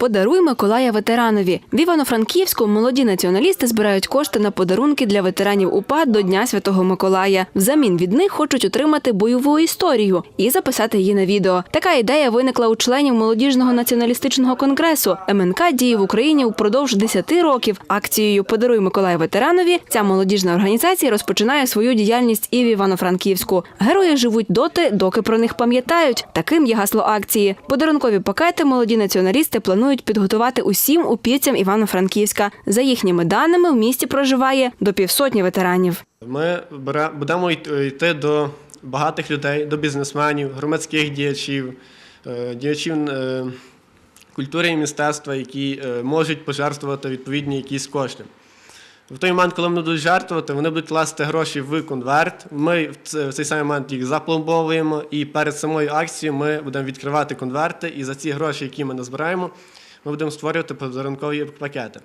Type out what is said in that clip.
Подаруй Миколая ветеранові. В Івано-Франківську молоді націоналісти збирають кошти на подарунки для ветеранів УПА до Дня Святого Миколая. Взамін від них хочуть отримати бойову історію і записати її на відео. Така ідея виникла у членів молодіжного націоналістичного конгресу. МНК діє в Україні впродовж 10 років. Акцією Подаруй Миколая ветеранові ця молодіжна організація розпочинає свою діяльність і в Івано-Франківську. Герої живуть доти, доки про них пам'ятають. Таким є гасло акції. Подарункові пакети молоді націоналісти планують підготувати усім упівцям Івано-Франківська. За їхніми даними, в місті проживає до півсотні ветеранів. Ми будемо йти йти до багатих людей, до бізнесменів, громадських діячів, е, діячів е, культури і мистецтва, які е, можуть пожертвувати відповідні якісь кошти. В той момент, коли вони будуть жертвувати, вони будуть класти гроші в конверт. Ми в це- в цей самий момент їх запломбовуємо, і перед самою акцією ми будемо відкривати конверти, і за ці гроші, які ми назбираємо, ми будемо створювати подарункові пакети.